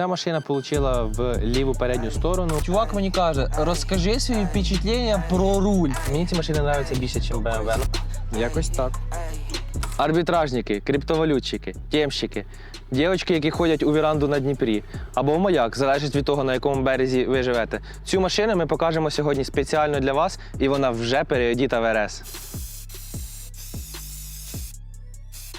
Ця машина отримала в ліву передню сторону. Чувак мені каже, розкажи свої впечатлення про руль. Мені ці машини подобаються більше, ніж BMW. Якось так. Арбітражники, криптовалютчики, темщики, дівчатки, які ходять у віранду на Дніпрі, або в маяк, залежить від того, на якому березі ви живете. Цю машину ми покажемо сьогодні спеціально для вас, і вона вже переодіта в РС.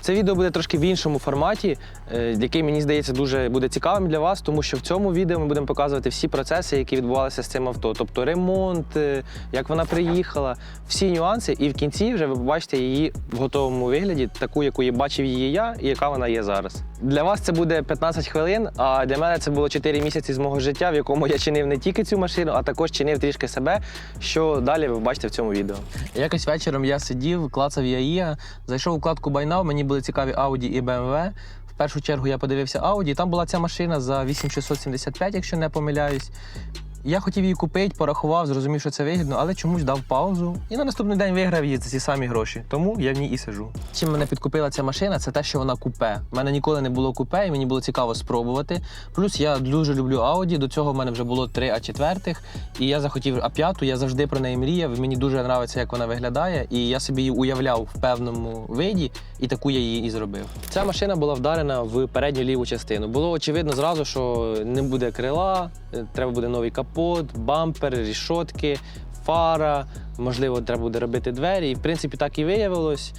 Це відео буде трошки в іншому форматі, е, який мені здається дуже буде цікавим для вас, тому що в цьому відео ми будемо показувати всі процеси, які відбувалися з цим авто. Тобто ремонт, е, як вона приїхала, всі нюанси, і в кінці вже ви побачите її в готовому вигляді, таку, яку я бачив її я, і яка вона є зараз. Для вас це буде 15 хвилин, а для мене це було 4 місяці з мого життя, в якому я чинив не тільки цю машину, а також чинив трішки себе, що далі ви бачите в цьому відео. Якось вечором я сидів, клацав ЯІА, зайшов у вкладку Байнав, мені були цікаві Audi і BMW. В першу чергу я подивився Audi, там була ця машина за 8675, якщо не помиляюсь. Я хотів її купити, порахував, зрозумів, що це вигідно, але чомусь дав паузу. І на наступний день виграв її за ці самі гроші. Тому я в ній і сижу. Чим мене підкупила ця машина, це те, що вона купе. У мене ніколи не було купе, і мені було цікаво спробувати. Плюс я дуже люблю Audi. До цього в мене вже було три А4, і я захотів А5, я завжди про неї мріяв. Мені дуже подобається, як вона виглядає, і я собі її уявляв в певному виді, і таку я її і зробив. Ця машина була вдарена в передню ліву частину. Було очевидно зразу, що не буде крила, е, треба буде новий капот, бампер, рішотки, фара. Можливо, треба буде робити двері. І в принципі так і виявилось.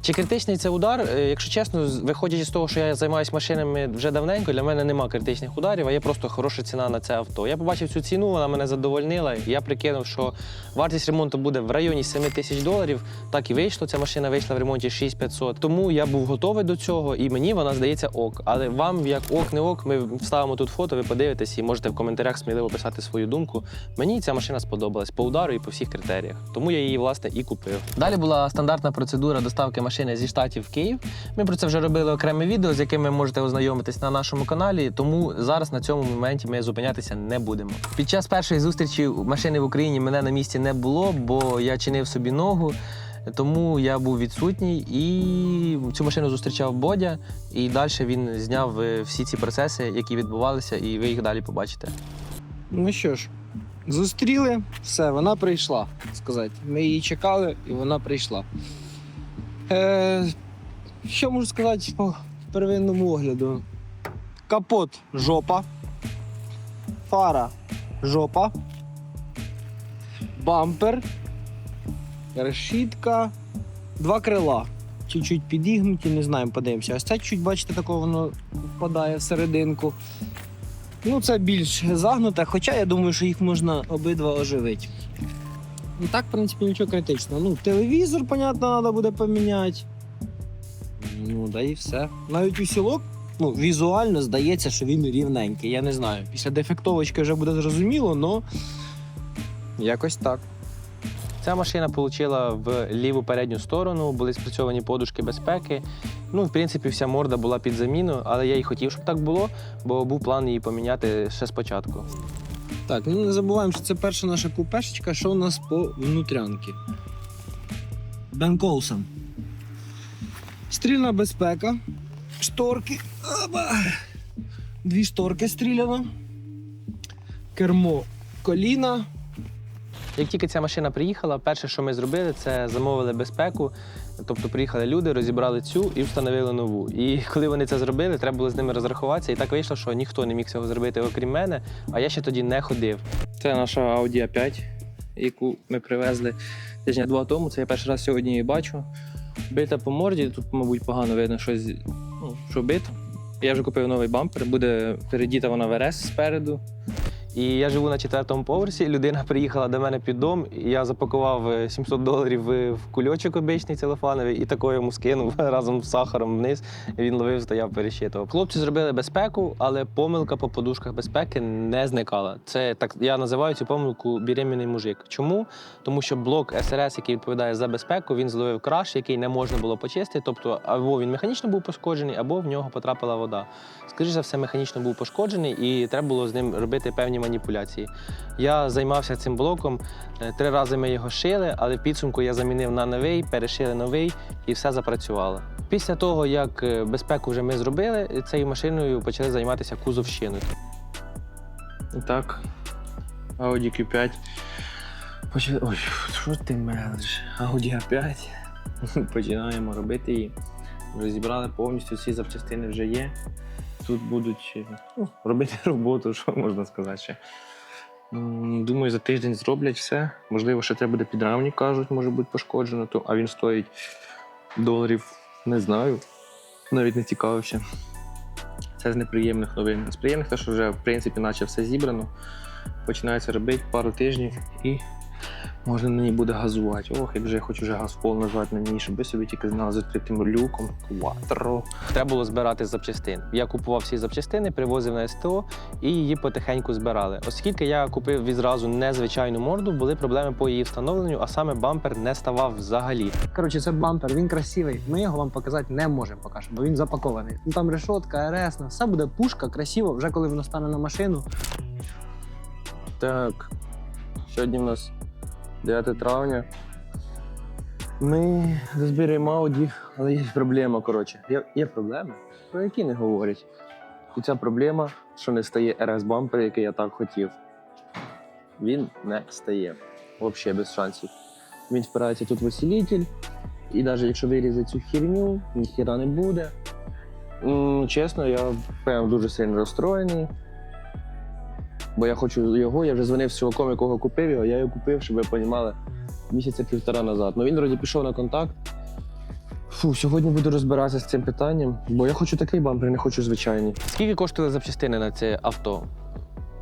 Чи критичний це удар? Е, Якщо чесно, виходячи з того, що я займаюся машинами вже давненько, для мене нема критичних ударів, а є просто хороша ціна на це авто. Я побачив цю ціну, вона мене задовольнила. Я прикинув, що вартість ремонту буде в районі 7 тисяч доларів. Так і вийшло. Ця машина вийшла в ремонті 6500. Тому я був готовий до цього, і мені вона здається ок. Але вам, як ок, не ок, ми вставимо тут фото, ви подивитесь і можете в коментарях сміливо писати свою думку. Мені ця машина сподобалась по удару і по всіх критеріях. Тому я її власне і купив. Далі була стандартна процедура доставки машини зі штатів в Київ. Ми про це вже робили окреме відео, з яким ви можете ознайомитись на нашому каналі. Тому зараз на цьому моменті ми зупинятися не будемо. Під час першої зустрічі машини в Україні мене на місці не було, бо я чинив собі ногу. Тому я був відсутній і цю машину зустрічав Бодя. І далі він зняв е, всі ці процеси, які відбувалися, і ви їх далі побачите. Ну що ж, зустріли, все, вона прийшла. Сказати. Ми її чекали, і вона прийшла. Е, що можу сказати по первинному огляду? Капот жопа. Фара жопа. Бампер. Решітка. Два крила. Чуть-чуть підігнуті, не знаємо, подивимося. Ось це чуть, бачите, такого воно впадає всерединку. Ну, це більш загнуте, хоча я думаю, що їх можна обидва оживити. І так, в принципі, нічого критичного. Ну, телевізор, понятно, треба буде поміняти. Ну, да і все. Навіть усілок, ну, візуально здається, що він рівненький. Я не знаю. Після дефектовочки вже буде зрозуміло, але якось так. Ця машина отримала в ліву передню сторону, були спрацьовані подушки безпеки. Ну, в принципі, вся морда була під заміну, але я і хотів, щоб так було, бо був план її поміняти ще спочатку. Так, ну не забуваємо, що це перша наша купешечка, що у нас по внутрянки. Бен Колсон. Стрільна безпека. Шторки. Оба. Дві шторки стріляно. Кермо коліна. Як тільки ця машина приїхала, перше, що ми зробили, це замовили безпеку. Тобто приїхали люди, розібрали цю і встановили нову. І коли вони це зробили, треба було з ними розрахуватися. І так вийшло, що ніхто не міг цього зробити, окрім мене, а я ще тоді не ходив. Це наша Audi a 5 яку ми привезли тижня два тому. Це я перший раз сьогодні її бачу. Бита по морді, тут, мабуть, погано видно щось, ну, що бито. Я вже купив новий бампер, буде передіта вона в РС спереду. І я живу на четвертому поверсі. Людина приїхала до мене під дом, і я запакував е, 700 доларів в кульочок обичний целофановий і такою йому скинув разом з сахаром вниз. Він ловив, стояв, пересчитував. Хлопці зробили безпеку, але помилка по подушках безпеки не зникала. Це так я називаю цю помилку беременний мужик. Чому? Тому що блок СРС, який відповідає за безпеку, він зловив краш, який не можна було почистити. Тобто, або він механічно був пошкоджений, або в нього потрапила вода. Скоріше за все, механічно був пошкоджений, і треба було з ним робити певні маніпуляції. Я займався цим блоком. е, Три рази ми його шили, але в підсумку я замінив на новий, перешили новий і все запрацювало. Після того, як е, безпеку вже ми зробили, цією машиною почали займатися кузовщиною. І так, Audi Q5. Почи... Ой, що ти мелиш? Audi A5. Починаємо робити її. Вже зібрали повністю, всі запчастини вже є. Тут будуть е, ну, робити роботу, що можна сказати ще. Думаю, за тиждень зроблять все. Можливо, ще треба буде підрамник, кажуть, може бути пошкоджено, то, а він стоїть доларів, не знаю. Навіть не цікавився. Це з неприємних новин. З приємних те, що вже в принципі наче все зібрано. Починається робити пару тижнів і можна на ній буде газувати. Ох, як же я хочу вже газ пол назвати на ній, щоб ви собі тільки знали з відкритим люком. Кватро. Треба було збирати запчастин. Я купував всі запчастини, привозив на СТО і її потихеньку збирали. Оскільки я купив відразу незвичайну морду, були проблеми по її встановленню, а саме бампер не ставав взагалі. Коротше, це бампер, він красивий. Ми його вам показати не можемо поки що, бо він запакований. Ну там решотка, РС, все буде пушка, красиво, вже коли воно стане на машину. Так, сьогодні в нас 9 травня. Ми збираємо Ауді, але є проблема, коротше. Є, є проблеми, про які не говорять. І ця проблема, що не стає rs бампер який я так хотів. Він не стає. Взагалі без шансів. Він впирається тут в осілітель, і навіть якщо вирізати цю херню, ніхіра не буде. Чесно, я прям дуже сильно розстроєний. Бо я хочу його, я вже дзвонив з чуваком, якого купив його, я його купив, щоб ви розуміли, місяця півтора назад. Ну він вроді пішов на контакт. Фу, сьогодні буду розбиратися з цим питанням, бо я хочу такий бампер, не хочу звичайний. Скільки коштували запчастини на це авто?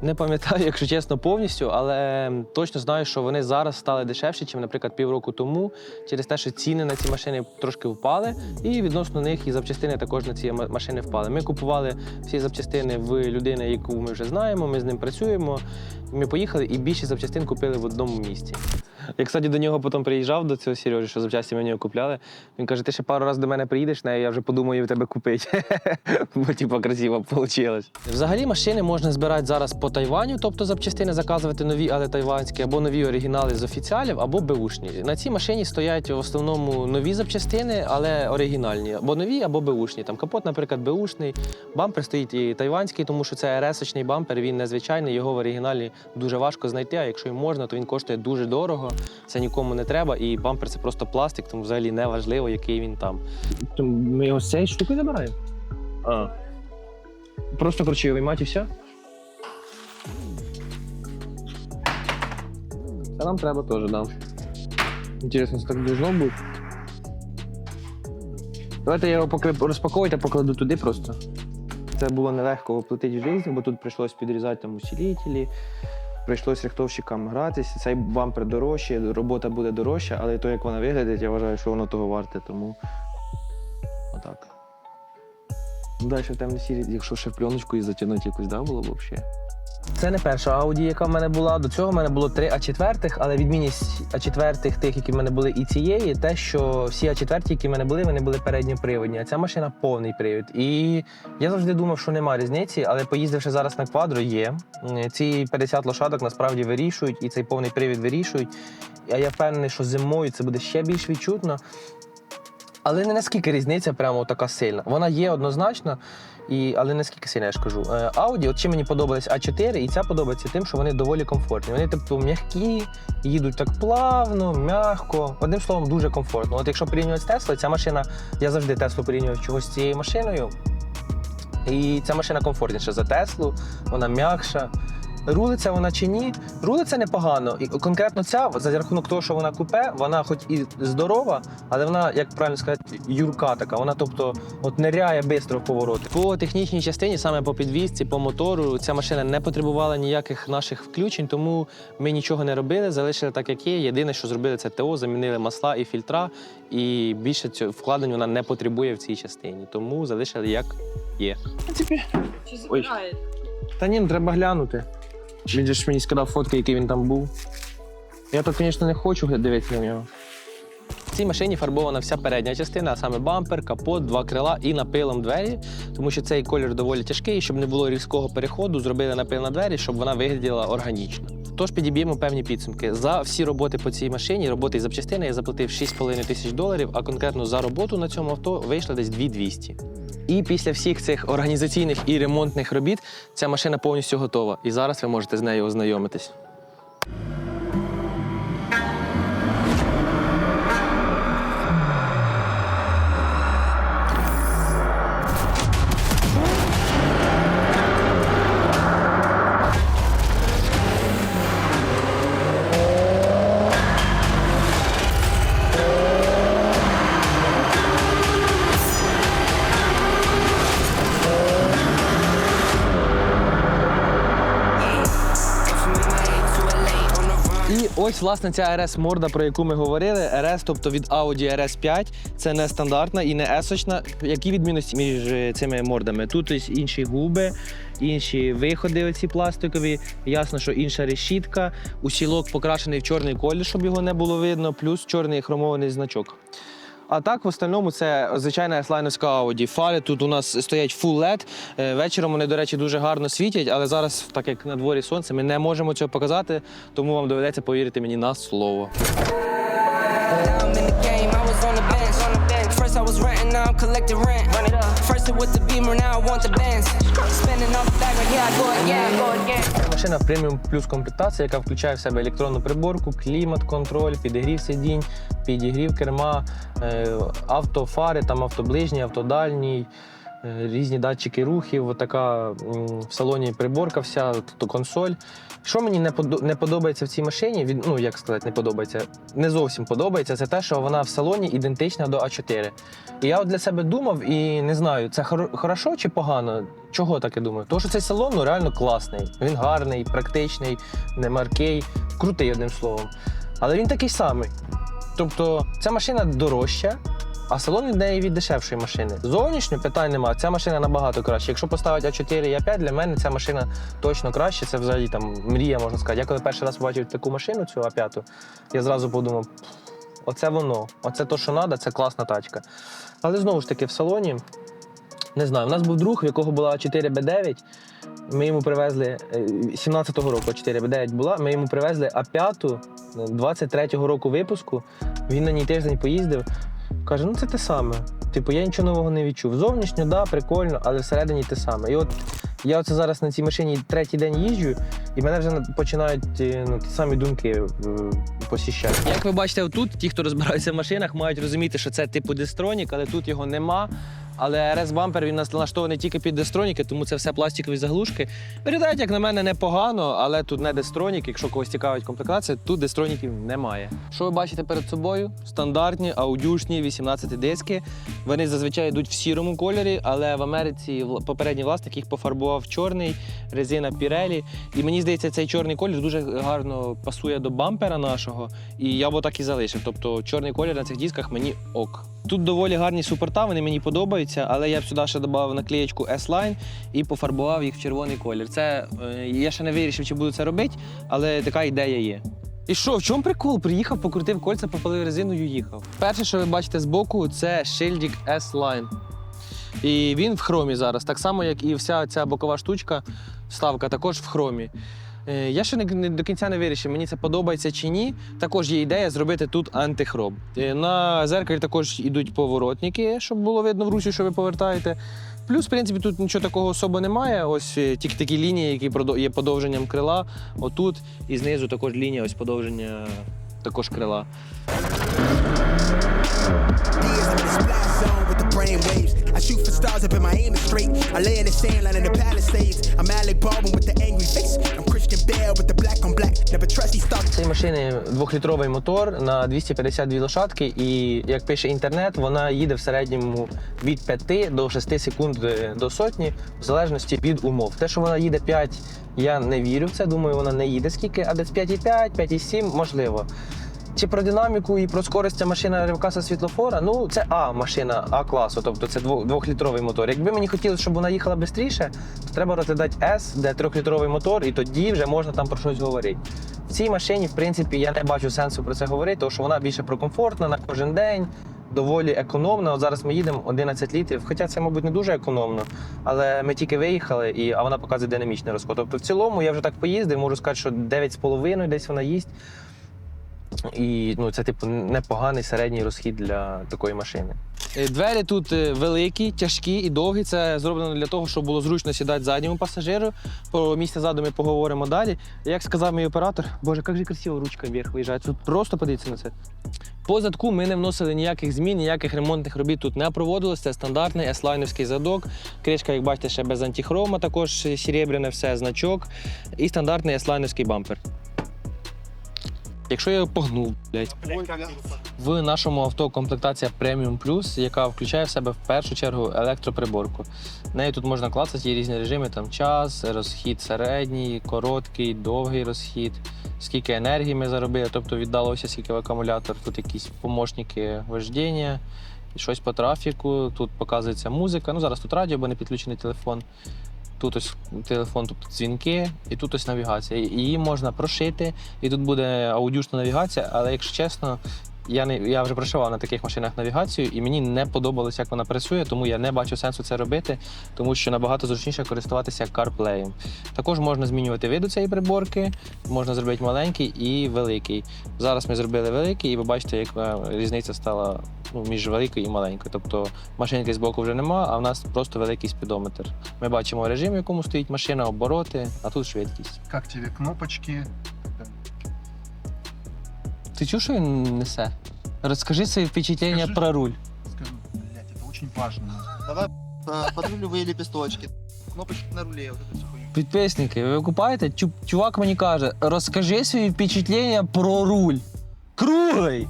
Не пам'ятаю, якщо чесно, повністю, але точно знаю, що вони зараз стали дешевші, ніж, наприклад, півроку тому, через те, що ціни на ці машини трошки впали, і відносно них і запчастини також на ці машини впали. Ми купували всі запчастини в людини, яку ми вже знаємо, ми з ним працюємо. Ми поїхали і більшість запчастин купили в одному місці. Я, кстати, до нього потім приїжджав до цього Сережі, що запчасті ми в купляли. Він каже: ти ще пару разів до мене приїдеш, не, я вже подумаю в тебе купити. Бо типу красиво вийшло. Взагалі машини можна збирати зараз по Тайваню, тобто запчастини заказувати нові, але тайванські, або нові оригінали з офіціалів, або беушні. На цій машині стоять в основному нові запчастини, але оригінальні, або нові, або беушні. Там капот, наприклад, беушний, бампер стоїть і тайванський, тому що це rs бампер, він незвичайний, його в оригіналі дуже важко знайти. А якщо й можна, то він коштує дуже дорого. Це нікому не треба. І бампер це просто пластик, тому взагалі не важливо, який він там. Ми його з цієї штуки забираємо? А. Просто коротше, виймати і все? Це нам треба теж, да. Це так должно бути. Давайте я його поки розпаковуйте, покладу туди просто. Це було нелегко воплотити в життя, бо тут прийшлось підрізати там усилителі, прийшлось рихтовщикам гратися. Цей бампер дорожчий, робота буде дорожча, але то, як вона виглядить, я вважаю, що воно того варте, тому отак. Далі в темній сірі, якщо ще пленочку і затягнути якусь, да, було б взагалі. Це не перша Audi, яка в мене була. До цього в мене було три А4, але відмінність А4 тих, які в мене були, і цієї, те, що всі А4, які в мене були, вони були передньоприводні, а ця машина повний привід. І я завжди думав, що нема різниці, але поїздивши зараз на квадро, є. Ці 50 лошадок насправді вирішують, і цей повний привід вирішують. А я впевнений, що зимою це буде ще більш відчутно. Але не наскільки різниця прямо така сильна. Вона є однозначно, і, але наскільки сильно я ж кажу. Е, Audi, от чим мені подобались А4, і ця подобається тим, що вони доволі комфортні. Вони тобто м'які, їдуть так плавно, м'яко. Одним словом, дуже комфортно. От якщо порівнювати з Теслою, ця машина, я завжди Теслу порівнював чогось з цією машиною. І ця машина комфортніша за Теслу, вона м'якша. Рулиться вона чи ні? Рулиться непогано. І конкретно ця, за рахунок того, що вона купе, вона хоч і здорова, але вона, як правильно сказати, юрка така. Вона, тобто, от ниряє швидко в повороти. По технічній частині, саме по підвізці, по мотору, ця машина не потребувала ніяких наших включень, тому ми нічого не робили, залишили так, як є. Єдине, що зробили, це ТО, замінили масла і фільтра, і більше цього вкладень вона не потребує в цій частині. Тому залишили як є. Чи забирає? Та ні, ну треба глянути. Він же ж мені сказав фотки, який він там був. Я то, звісно, не хочу дивитися на нього. В цій машині фарбована вся передня частина, а саме бампер, капот, два крила і напилом двері, тому що цей колір доволі тяжкий, щоб не було різкого переходу, зробили напил на двері, щоб вона виглядала органічно. Тож підіб'ємо певні підсумки. За всі роботи по цій машині, роботи і запчастини, я заплатив 6,5 тисяч доларів, а конкретно за роботу на цьому авто вийшло десь 2200. І після всіх цих організаційних і ремонтних робіт ця машина повністю готова. І зараз ви можете з нею ознайомитись. Ось власне ця RS морда, про яку ми говорили. RS, тобто від Audi RS 5, це не стандартна і не есочна. Які відмінності між е, цими мордами? Тут ось інші губи, інші виходи, оці пластикові. Ясно, що інша решітка. Усілок покрашений в чорний колір, щоб його не було видно, плюс чорний хромований значок. А так, в остальному, це звичайна еслайновська Audi. Фари тут у нас стоять full LED. Е, Вечором вони, до речі, дуже гарно світять, але зараз, так як на дворі сонце, ми не можемо цього показати, тому вам доведеться повірити мені на слово. First rent. First it was the beamer, now I want the bands. Машина преміум плюс комплектація, яка включає в себе електронну приборку, клімат-контроль, підігрів сидінь, підігрів керма, е, автофари, там автоближній, автодальній. е, Різні датчики рухів, така в салоні приборка, вся тобто консоль. Що мені не не подобається в цій машині, від, ну як сказати, не подобається, не зовсім подобається, це те, що вона в салоні ідентична до А4. І я от для себе думав і не знаю, це хор- хорошо чи погано. Чого таке думаю? Тому що цей салон ну, реально класний. Він гарний, практичний, не маркий, крутий одним словом. Але він такий самий. Тобто, ця машина дорожча, а салон від неї від дешевшої машини. Зовнішньо питань немає. Ця машина набагато краще. Якщо поставити А4 і А5, для мене ця машина точно краще. Це взагалі там мрія, можна сказати. Я коли перший раз побачив таку машину, цю А5, я зразу подумав: оце воно, оце то, що треба, це класна тачка. Але знову ж таки, в салоні. Не знаю, у нас був друг, в якого була 4Б9. Ми йому привезли е, 17-го року 4Б9 була. Ми йому привезли А5 23-го року випуску. Він на ній тиждень поїздив. Каже: ну це те саме. Типу, я нічого нового не відчув. Зовнішньо, да, прикольно, але всередині те саме. І от я оце зараз на цій машині третій день їжджу, і мене вже починають е, ну, ті самі думки е, посіщати. Як ви бачите, отут ті, хто розбираються в машинах, мають розуміти, що це типу дистронік, але тут його нема. Але RS бампер він налаштований тільки під дистроніки, тому це все пластикові заглушки. Виглядають, як на мене, непогано, але тут не дистронік. Якщо когось цікавить комплектація, тут дистроніків немає. Що ви бачите перед собою? Стандартні аудюшні 18 диски. Вони зазвичай йдуть в сірому кольорі, але в Америці попередній власник їх пофарбував в чорний, резина Pirelli. І мені здається, цей чорний колір дуже гарно пасує до бампера нашого. І я б так і залишив. Тобто чорний колір на цих дисках мені ок. Тут доволі гарні супорта, вони мені подобаються, але я б сюди ще додав наклеєчку S-Line і пофарбував їх в червоний колір. Це е, я ще не вирішив, чи буду це робити, але така ідея є. І що, в чому прикол? Приїхав, покрутив кольця, попалив резиною, їхав. Перше, що ви бачите збоку, це шильдик S-Line. І він в хромі зараз, так само, як і вся ця бокова штучка, вставка також в хромі. Е, Я ще не, до кінця не вирішив, мені це подобається чи ні. Також є ідея зробити тут антихром. Е, На зеркалі також йдуть поворотники, щоб було видно в ручі, що ви повертаєте. Плюс, в принципі, тут нічого такого особо немає. Ось е, тільки такі лінії, які є подовженням крила. Отут і знизу також лінія, ось подовження також крила. Stars up in my straight. I lay in the sand line in the Palisades. I'm Alec Baldwin with the angry face. I'm Christian Bale with the black on black. Never trust these stars. Цієї машини двохлітровий мотор на 252 лошадки, і як пише інтернет, вона їде в середньому від 5 до 6 секунд е, до сотні, в залежності від умов. Те, що вона їде 5, я не вірю в це. Думаю, вона не їде скільки, а десь 5,5, 5,7, можливо. Чи про динаміку і про скорість машина ревкаса світлофора? Ну, це А машина А класу, тобто це двох- двохлітровий мотор. Якби мені хотілося, щоб вона їхала швидше, то треба розглядати С, де трьохлітровий мотор, і тоді вже можна там про щось говорити. В цій машині, в принципі, я не бачу сенсу про це говорити, тому що вона більше прокомфортна на кожен день, доволі економна. От зараз ми їдемо 11 літрів, хоча це, мабуть, не дуже економно, але ми тільки виїхали, і, а вона показує динамічний розход. Тобто, в цілому я вже так поїздив, можу сказати, що 9,5 десь вона їсть. І ну, це, типу, непоганий середній розхід для такої машини. Е, Двері тут е, великі, тяжкі і довгі. Це зроблено для того, щоб було зручно сідати задньому пасажиру. Про місце ззаду ми поговоримо далі. Як сказав мій оператор, боже, як же красиво ручка вверх виїжджає. Тут просто подивіться на це. По задку ми не вносили ніяких змін, ніяких ремонтних робіт тут не проводилось. Це стандартний S-лайновський задок. Кришка, як бачите, ще без антихрома, також серебряне все, значок. І стандартний S-лайновський бампер. Якщо я погнув, блядь. В нашому авто комплектація Premium Plus, яка включає в себе в першу чергу електроприборку. Нею тут можна клацати є різні режими, там час, розхід середній, короткий, довгий розхід, скільки енергії ми заробили, тобто віддалося скільки в акумулятор, тут якісь помощники вождіння, щось по трафіку, тут показується музика. Ну зараз тут радіо, бо не підключений телефон. Тут ось телефон, тобто дзвінки, і тут ось навігація. Її можна прошити, і тут буде аудюшна навігація, але якщо чесно, я не я вже працював на таких машинах навігацію, і мені не подобалось, як вона працює, тому я не бачу сенсу це робити, тому що набагато зручніше користуватися CarPlay. Також можна змінювати виду цієї приборки, можна зробити маленький і великий. Зараз ми зробили великий, і ви бачите, як е, різниця стала ну, між великою і маленькою. Тобто машинки з боку вже нема, а в нас просто великий спідометр. Ми бачимо режим, в якому стоїть машина, обороти, а тут швидкість. Как тебе кнопочки? Ти чув, що він несе? Розкажи свої впечатлення Скажи. про руль. Скажу, блядь, это очень важно. Давай а, под рулевые лепесточки. Кнопочки на руле, вот эту всю хуйню. Підписники, ви купаєте? Чу- Чувак мені каже, розкажи свої впечатлення про руль. Круглий!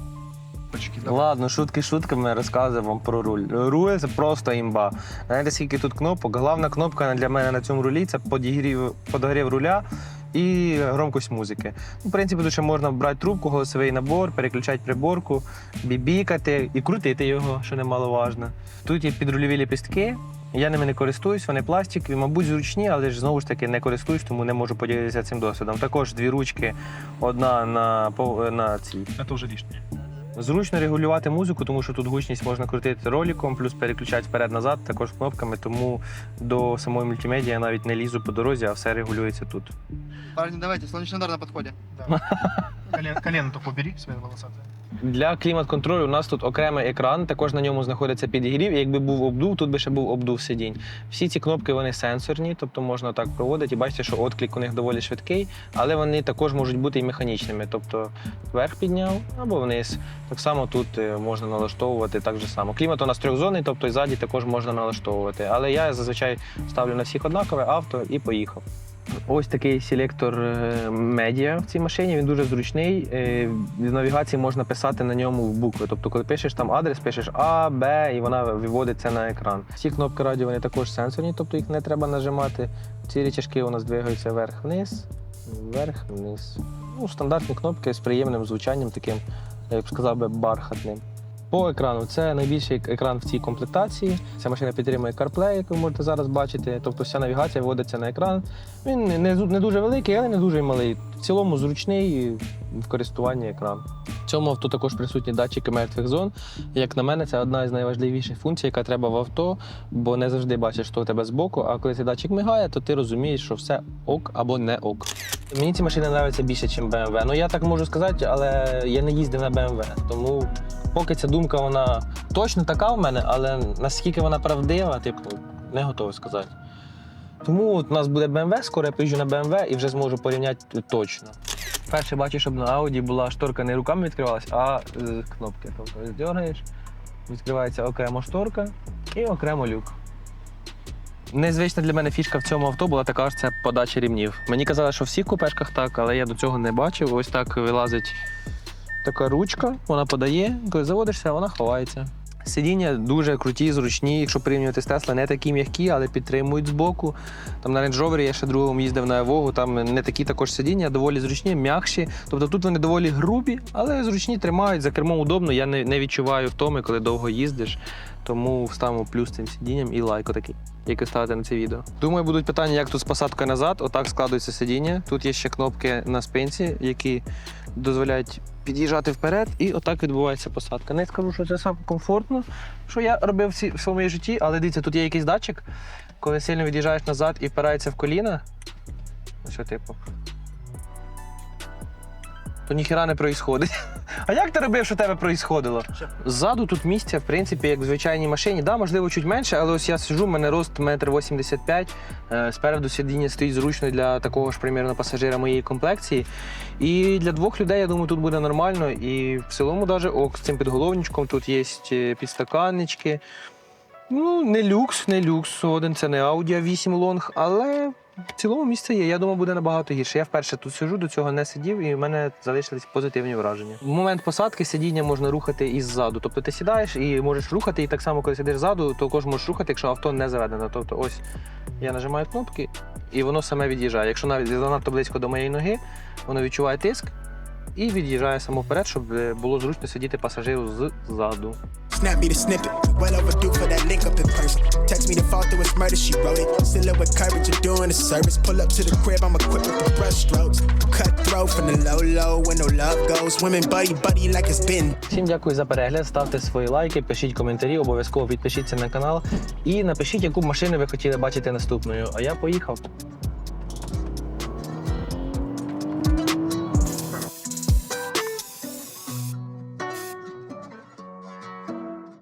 Кнопочки, давай. Ладно, шутки шутками розказую вам про руль. Руль це просто імба. Знаєте, скільки тут кнопок? Головна кнопка для мене на цьому рулі це подігрів, подогрів руля і громкость музики. Ну, в принципі, тут ще можна брати трубку, голосовий набор, переключати приборку, бібікати і крутити його, що немаловажно. Тут є підрульові ліпістки. Я ними не користуюсь, вони пластикові, мабуть, зручні, але ж знову ж таки не користуюсь, тому не можу поділитися цим досвідом. Також дві ручки, одна на, на цій Это уже лишнее. Зручно регулювати музику, тому що тут гучність можна крутити роликом, плюс переключати вперед-назад, також кнопками, тому до самої мультимедії я навіть не лізу по дорозі, а все регулюється тут. Парні, давайте, сонячний удар на подходе. Колено, колено только убери, свои волосатые. Для клімат-контролю у нас тут окремий екран, також на ньому знаходиться підігрів. І якби був обдув, тут би ще був обдув сидінь. Всі ці кнопки вони сенсорні, тобто можна так проводити. І бачите, що отклик у них доволі швидкий, але вони також можуть бути і механічними. Тобто вверх підняв або вниз. Так само тут е, можна налаштовувати так же само. Клімат у нас трьохзонний, тобто і ззаді також можна налаштовувати. Але я зазвичай ставлю на всіх однакове авто і поїхав. Ось такий селектор е, медіа в цій машині. Він дуже зручний. Е, В навігації можна писати на ньому в букви. Тобто, коли пишеш там адрес, пишеш А, Б, і вона виводиться на екран. Всі кнопки радіо вони також сенсорні, тобто їх не треба нажимати. Ці річашки у нас двигаються вверх-вниз, вверх-вниз. Ну, стандартні кнопки з приємним звучанням, таким, я б сказав би, бархатним. По екрану це найбільший екран в цій комплектації. Ця машина підтримує CarPlay, як ви можете зараз бачити. Тобто вся навігація вводиться на екран. Він не, дуже великий, але не дуже малий. В цілому зручний в користуванні екран. В цьому авто також присутні датчики мертвих зон. Як на мене, це одна з найважливіших функцій, яка треба в авто, бо не завжди бачиш, що у тебе збоку. А коли цей датчик мигає, то ти розумієш, що все ок або не ок. Мені ці машини подобаються більше, ніж BMW. Ну я так можу сказати, але я не їздив на BMW. Тому поки ця думка вона точно така в мене, але наскільки вона правдива, типу, не готовий сказати. Тому от у нас буде BMW, скоро я поїжджу на BMW і вже зможу порівняти точно. Перше бачу, щоб на Audi була шторка не руками відкривалась, а з кнопки. Тобто дергаєш, відкривається окремо шторка і окремо люк. Незвична для мене фішка в цьому авто була така ж це подача рівнів. Мені казали, що в всіх купешках так, але я до цього не бачив. Ось так вилазить така ручка, вона подає, коли заводишся, вона ховається. Сидіння дуже круті, зручні. Якщо порівнювати з Тесла, не такі м'які, але підтримують збоку. Там на Range Rover я ще другому їздив на Evoque, там не такі також сидіння, доволі зручні, м'якші. Тобто тут вони доволі грубі, але зручні тримають. За кермом удобно. Я не, не відчуваю втоми, коли довго їздиш. Тому вставимо плюс цим сидінням і лайк отакий, який ставити на це відео. Думаю, будуть питання, як тут з посадкою назад. Отак складується сидіння. Тут є ще кнопки на спинці, які дозволяють під'їжджати вперед, і отак відбувається посадка. Не скажу, що це саме комфортно, що я робив в своєму житті, але дивіться, тут є якийсь датчик, коли сильно від'їжджаєш назад і впирається в коліна. Що типу. То ніхіра не проїсходить. А як ти робив, що тебе проїсходило? Ззаду тут місця, в принципі, як в звичайній машині. Да, можливо, чуть менше, але ось я сижу, в мене рост 1,85 м. Спереду сидіння стоїть зручно для такого ж примірно пасажира моєї комплекції. І для двох людей, я думаю, тут буде нормально. І в цілому, даже ок, з цим підголовничком тут є е, підстаканнички. Ну, не люкс, не люкс. Один це не Audi a 8 Long, але в цілому місце є. Я думаю, буде набагато гірше. Я вперше тут сижу, до цього не сидів, і в мене залишились позитивні враження. В момент посадки сидіння можна рухати із ззаду. Тобто ти сідаєш і можеш рухати, і так само, коли сидиш ззаду, також можеш рухати, якщо авто не заведено. Тобто, ось я нажимаю кнопки, і воно саме від'їжджає. Якщо навіть занадто близько до моєї ноги, воно відчуває тиск і від'їжджає само вперед, щоб е, було зручно сидіти пасажиру ззаду. Snap me the snippet. Well overdue for that link up in person. Text me the fault through it's murder, she wrote it. Still up with courage, you're doing a service. Pull up to the crib, I'm equipped with the brush strokes. Cut throat from the low low when no love goes. Women buddy buddy like it's been Всім дякую за перегляд. Ставте свої лайки, пишіть коментарі, обов'язково підпишіться на канал і напишіть, яку машину ви хотіли бачити наступною. А я поїхав.